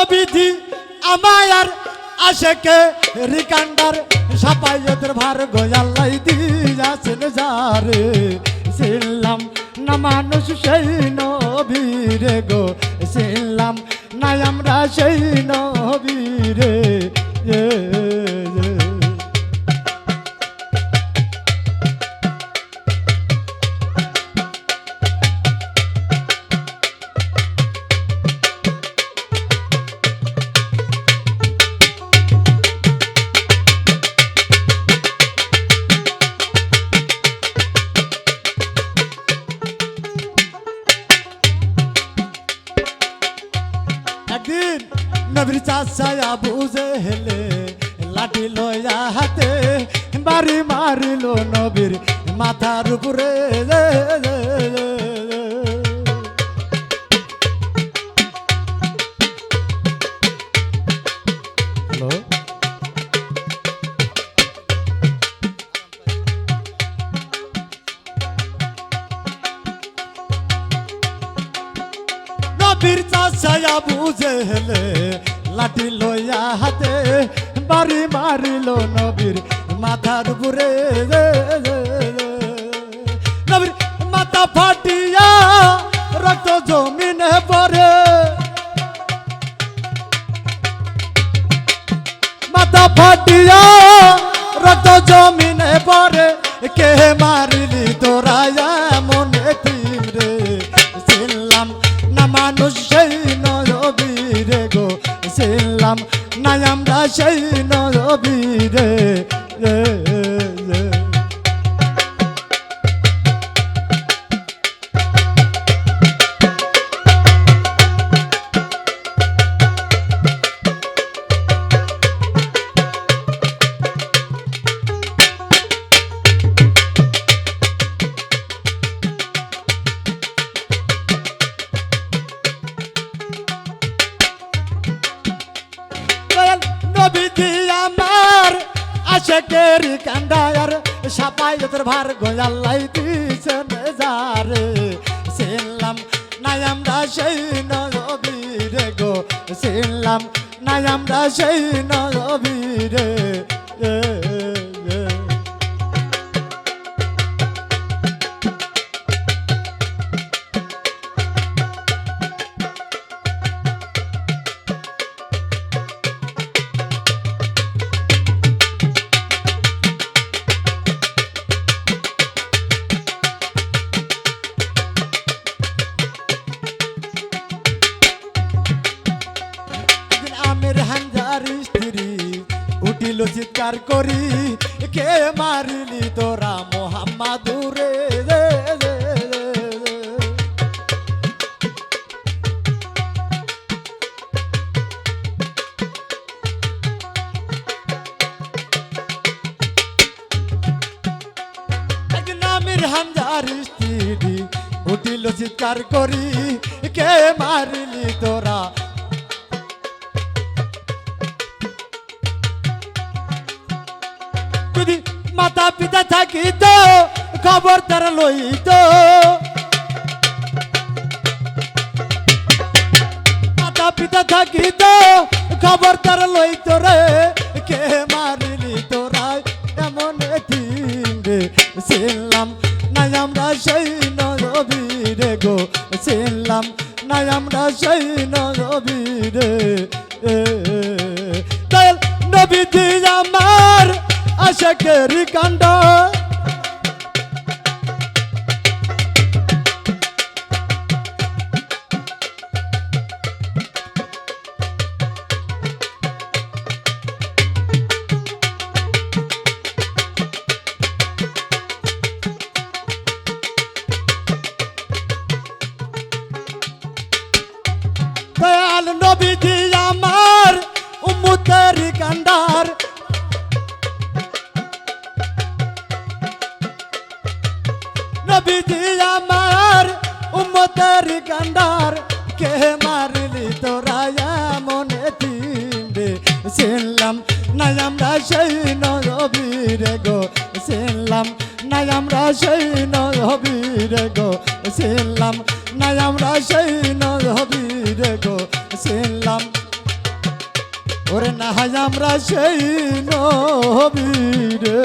নবীজি আমায়ার আশেকে রিকান্ডার সাপাইয়তের ভার গোয়াল্লাই দিয়াছেন যারে। ছিলাম না মানুষ সেই নবীরে গো ছিলাম না আমরা সেই নবীরে। নবীর চাষায়া বুঝে হেলে লাঠি লয়া হাতে বাড়ি মারিল নবীর মাথার উপরে। নবীর চাষায়া বুঝে হেলে লাঠি লইয়া হাতে বাড়ি মারিল নবীর মাথার উপরে। নবীর মাথা ফাটিয়া রক্ত জমিনে পড়ে। মাথা ফাটিয়া রক্ত জমিনে পড়ে, কে মারিলি তোরা ছিলাম না আমরা সেই নবীরে রে রে। নবীজি আমার আশেকের কান্দায়ার সাপাইতের ভার গোয়াল্লাই দিছেন যারে সিনলাম নাই আমরা সেই নবীরে গো সিনলাম নাই আমরা সেই নবীরে উঠিল চিৎকার করি কে মারিলি তোরা মোহাম্মাদুরে? চিৎকার করি কে মারিলি তোরা যদি মাতা পিতা থাকিত খবর তারা লইত মাতা পিতা থাকিত খবর তারা লইত রে কে মারিলি তোরা এমন রে ছিলাম নাই আমরা সেই নবীরে গো ছিলাম নাই আমরা সেই নবীরে এ, দয়াল নবী আমার আশাকের কাণ্ড। আমাকে মারলি তোরা মনে তিমরে শুনলাম নাই আমরা সেই নরবীর গো। শুনলাম নাই আমরা সেই নরবীর গো। চিনলাম নাই আমরা সেই নরবীর গো। চিনলাম ওরে না হয় আমরা সেই নবীরে